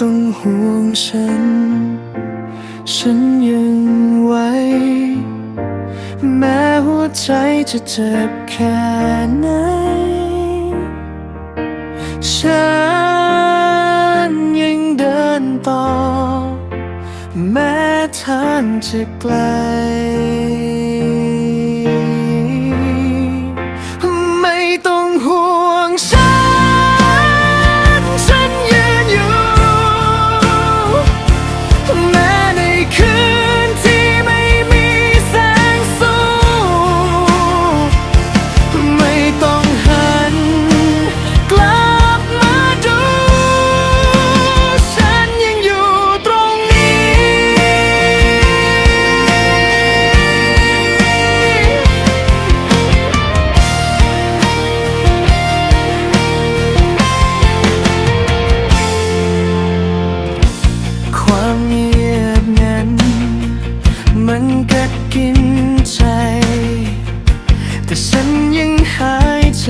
ต้องห่วงฉัน ฉันยังไหวแม้หัวใจจะเจ็บแค่ไหน ฉันยังเดินต่อ แม้ทางจะไกล could ฉันยังหายใจ